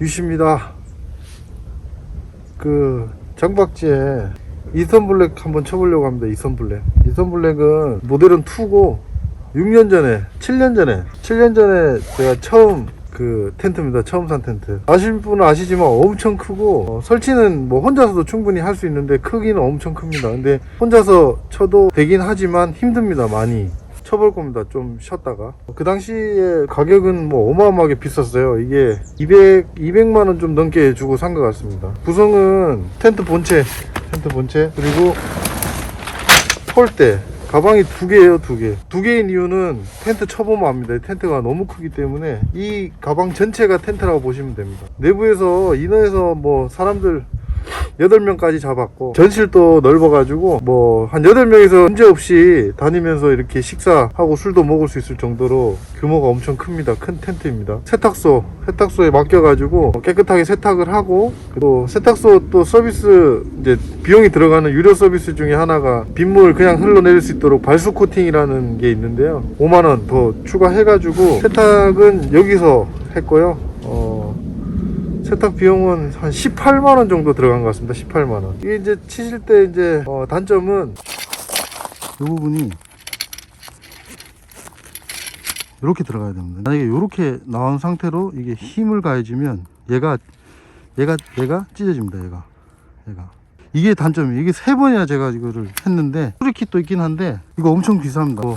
유시입니다. 그 장박지에 이선 블랙 한번 쳐보려고 합니다. 이선 블랙. 이선 블랙은 모델은 2고 6년 전에, 7년 전에, 7년 전에 제가 처음 그 텐트입니다. 처음 산 텐트. 아실 분은 아시지만 엄청 크고 어, 설치는 뭐 혼자서도 충분히 할 수 있는데 크기는 엄청 큽니다. 근데 혼자서 쳐도 되긴 하지만 힘듭니다. 많이. 쳐볼 겁니다. 좀 쉬었다가. 그 당시에 가격은 뭐 어마어마하게 비쌌어요. 이게 200, 200만 원 좀 넘게 주고 산 것 같습니다. 구성은 텐트 본체, 텐트 본체, 그리고 폴대. 가방이 두 개예요, 두 개. 두 개인 이유는 텐트 쳐보면 압니다. 이 텐트가 너무 크기 때문에 이 가방 전체가 텐트라고 보시면 됩니다. 내부에서 인어에서 뭐 사람들 8명까지 잡았고 전실도 넓어가지고 뭐 한 8명에서 문제없이 다니면서 이렇게 식사하고 술도 먹을 수 있을 정도로 규모가 엄청 큽니다. 큰 텐트입니다. 세탁소 세탁소에 맡겨가지고 깨끗하게 세탁을 하고 또 세탁소 또 서비스 이제 비용이 들어가는 유료 서비스 중에 하나가 빗물 그냥 흘러내릴 수 있도록 발수 코팅이라는 게 있는데요. 5만원 더 추가해가지고 세탁은 여기서 했고요. 어 세탁 비용은 한 18만 원 정도 들어간 것 같습니다. 18만 원. 이게 이제 치실 때 이제 어, 단점은 이 부분이 이렇게 들어가야 됩니다. 만약에 이렇게 나온 상태로 이게 힘을 가해주면 얘가 얘가 얘가 찢어집니다. 얘가 얘가 이게 단점이에요. 이게 세 번이나 제가 이거를 했는데 수리킷도 있긴 한데 이거 엄청 비쌉니다. 뭐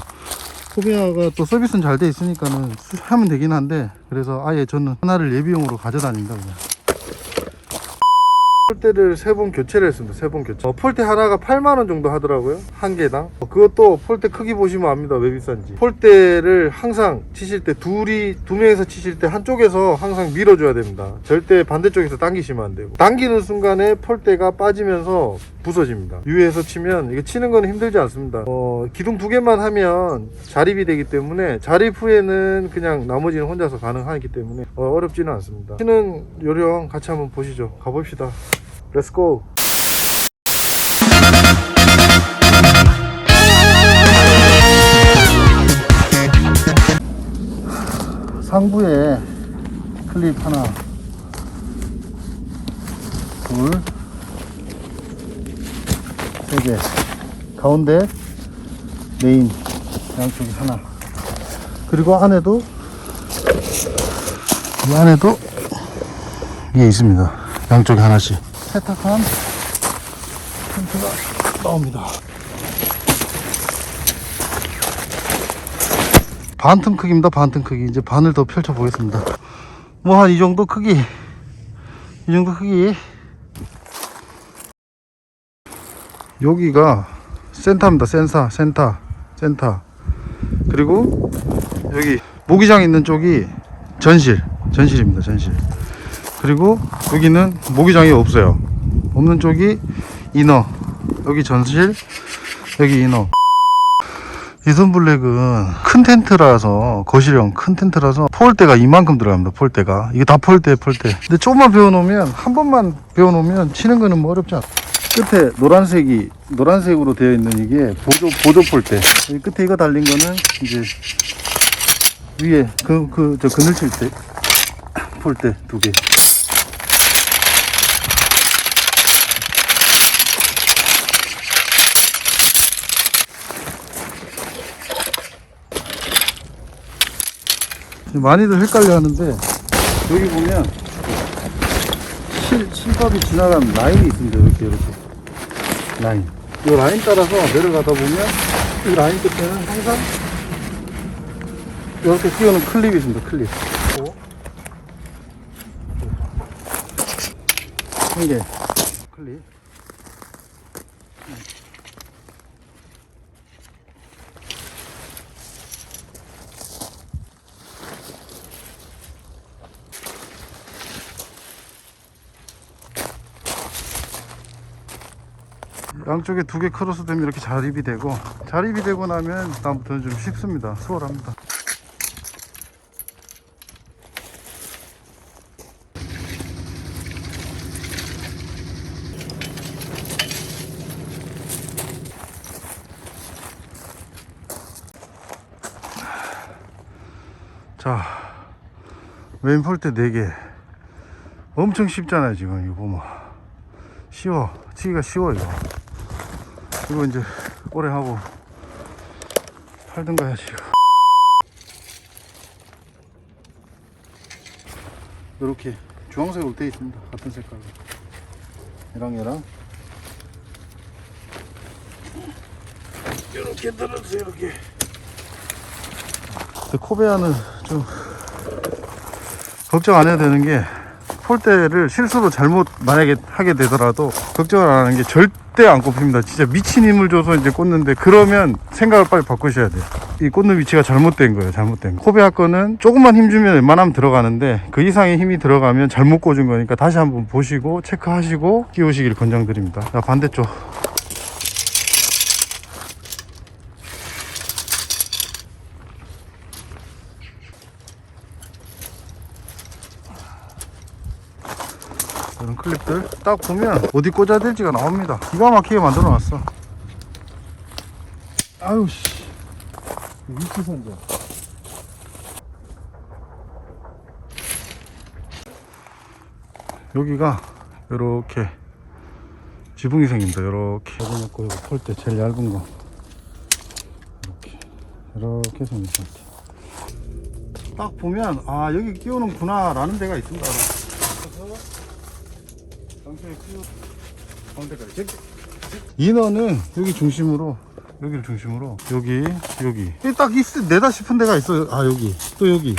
코비아가 또 서비스는 잘 돼 있으니까는 수- 하면 되긴 한데 그래서 아예 저는 하나를 예비용으로 가져다닌다 그냥. 폴대를 세 번 교체를 했습니다 세 번 교체. 어, 폴대 하나가 8만원 정도 하더라고요 한 개당. 어, 그것도 폴대 크기 보시면 압니다 왜 비싼지. 폴대를 항상 치실 때 둘이 두 명에서 치실 때 한쪽에서 항상 밀어줘야 됩니다. 절대 반대쪽에서 당기시면 안 되고. 당기는 순간에 폴대가 빠지면서 부서집니다. 위에서 치면 이게 치는 건 힘들지 않습니다. 어, 기둥 두 개만 하면 자립이 되기 때문에 자립 후에는 그냥 나머지는 혼자서 가능하기 때문에 어, 어렵지는 않습니다. 치는 요령 같이 한번 보시죠. 가봅시다. 렛츠고 상부에 클립 하나 둘 세개 가운데 메인 양쪽에 하나. 그리고 안에도 이 안에도 이게 있습니다. 양쪽에 하나씩. 세탁한 텐트가 나옵니다. 반틈 크기입니다 반틈 크기. 이제 반을 더 펼쳐 보겠습니다. 뭐 한 이 정도 크기. 이 정도 크기 여기가 센터입니다. 센터 센터 센터. 그리고 여기 모기장 있는 쪽이 전실 전실입니다. 전실. 그리고 여기는 모기장이 없어요. 없는 쪽이 이너. 여기 전실 여기 이너. 이선 블랙은 큰 텐트라서 거실형 큰 텐트라서 폴대가 이만큼 들어갑니다 폴대가. 이게 다 폴대 폴대 근데 조금만 배워놓으면 한 번만 배워놓으면 치는 거는 뭐 어렵지 않아 끝에 노란색이 노란색으로 되어 있는 이게 보조 보조 폴대 끝에 이거 달린 거는 이제 위에 그 그 저 그늘 칠 때 폴대 두 개. 많이들 헷갈려 하는데 여기 보면 실, 실밥이 지나가는 라인이 있습니다. 이렇게 이렇게 라인. 이 라인 따라서 내려가다 보면 이 라인 끝에는 항상 이렇게 끼우는 클립이 있습니다 클립. 한 개. 클립 양쪽에 두 개 크로스 되면 이렇게 자립이 되고 자립이 되고 나면 다음부터는 좀 쉽습니다. 수월합니다. 자 메인 폴대 4개. 엄청 쉽잖아요 지금 이거 보면. 쉬워. 치기가 쉬워 이거 이거 이제 오래 하고 팔든가 해야지. 이렇게 주황색으로 되어 있습니다. 같은 색깔로. 얘랑 얘랑. 이렇게 들어주세요 이렇게. 코베아는 좀 걱정 안 해도 되는 게 폴대를 실수로 잘못 만약에 하게 되더라도 걱정을 안 하는 게 절대 안 꼽힙니다. 진짜 미친 힘을 줘서 이제 꽂는데 그러면 생각을 빨리 바꾸셔야 돼요. 이 꽂는 위치가 잘못된 거예요. 잘못된 거. 코베아 거는 조금만 힘 주면 웬만하면 들어가는데 그 이상의 힘이 들어가면 잘못 꽂은 거니까 다시 한번 보시고 체크하시고 끼우시길 권장드립니다. 자 반대쪽. 클립들 딱 보면 어디 꽂아야 될지가 나옵니다. 기가 막히게 만들어 놨어. 아유 씨. 위치 선정 여기가 이렇게 지붕이 생깁니다. 이렇게. 잡아놓고 이거 폴대 제일 얇은 거. 이렇게. 이렇게 생겼습니다 딱 보면 아 여기 끼우는구나 라는 데가 있습니다 당신의 그 가운데까지 인어는 여기 중심으로 여기를 중심으로 여기 여기. 딱 있, 내다 싶은 데가 있어요. 아 여기. 또 여기.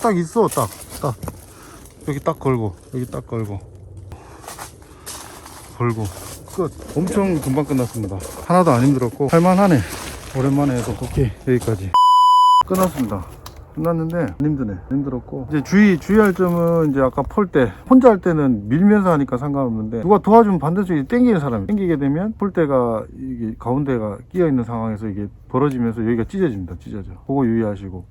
딱 있어 딱. 딱. 여기 딱 걸고 여기 딱 걸고. 걸고. 끝. 엄청 금방 끝났습니다. 하나도 안 힘들었고 할만하네. 오랜만에 해서 오케이. 여기까지. 끝났습니다 끝났는데 안 힘드네. 안 힘들었고. 이제 주의 주의할 점은 이제 아까 폴 때 혼자 할 때는 밀면서 하니까 상관없는데 누가 도와주면 반대쪽에 땡기는 사람이 땡기게 되면 폴대가 이게 가운데가 끼어 있는 상황에서 이게 벌어지면서 여기가 찢어집니다. 찢어져. 그거 유의하시고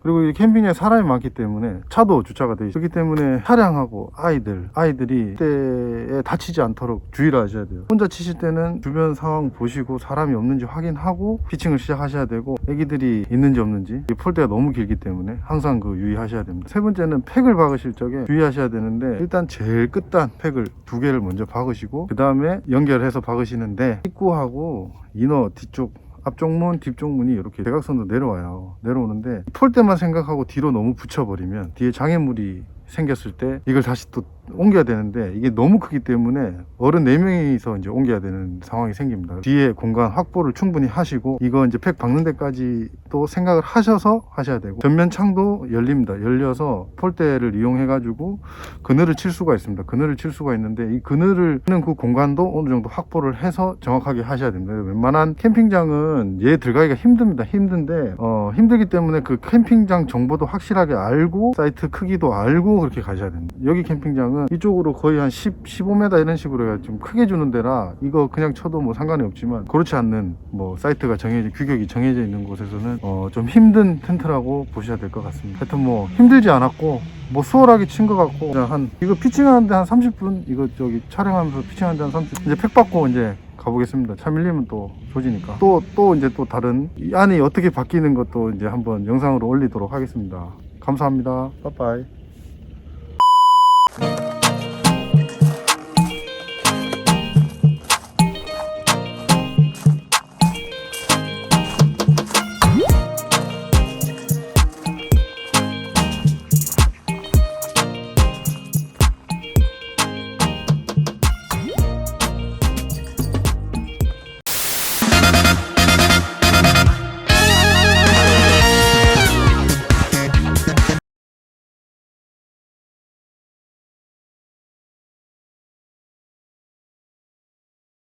그리고 이 캠핑장에 사람이 많기 때문에 차도 주차가 되어 있기 때문에 차량하고 아이들 아이들이 때에 다치지 않도록 주의를 하셔야 돼요. 혼자 치실 때는 주변 상황 보시고 사람이 없는지 확인하고 피칭을 시작하셔야 되고 애기들이 있는지 없는지 이 폴대가 너무 길기 때문에 항상 그 유의하셔야 됩니다. 세 번째는 팩을 박으실 적에 주의하셔야 되는데 일단 제일 끝단 팩을 두 개를 먼저 박으시고 그 다음에 연결해서 박으시는데 입구하고 이너 뒤쪽 앞쪽 문, 뒤쪽 문이 이렇게 대각선으로 내려와요. 내려오는데 폴대만 생각하고 뒤로 너무 붙여버리면 뒤에 장애물이 생겼을 때 이걸 다시 또 옮겨야 되는데 이게 너무 크기 때문에 어른 4명이서 이제 옮겨야 되는 상황이 생깁니다. 뒤에 공간 확보를 충분히 하시고 이거 이제 팩 박는 데까지 또 생각을 하셔서 하셔야 되고 전면 창도 열립니다. 열려서 폴대를 이용해 가지고 그늘을 칠 수가 있습니다. 그늘을 칠 수가 있는데 이 그늘을 하는 그 공간도 어느 정도 확보를 해서 정확하게 하셔야 됩니다. 웬만한 캠핑장은 얘 들어가기가 힘듭니다. 힘든데 어, 힘들기 때문에 그 캠핑장 정보도 확실하게 알고 사이트 크기도 알고 그렇게 가셔야 됩니다. 여기 캠핑장은 이쪽으로 거의 한 10, 15m 이런 식으로 좀 크게 주는 데라 이거 그냥 쳐도 뭐 상관이 없지만 그렇지 않는 뭐 사이트가 정해져 규격이 정해져 있는 곳에서는 어, 좀 힘든 텐트라고 보셔야 될 것 같습니다. 하여튼 뭐 힘들지 않았고 뭐 수월하게 친 것 같고 한 이거 피칭하는데 한 30분 이거 저기 촬영하면서 피칭하는데 한 30분 이제 팩 받고 이제 가보겠습니다. 차 밀리면 또 조지니까. 또, 또 이제 또 다른 이 안이 어떻게 바뀌는 것도 이제 한번 영상으로 올리도록 하겠습니다. 감사합니다. 빠빠이.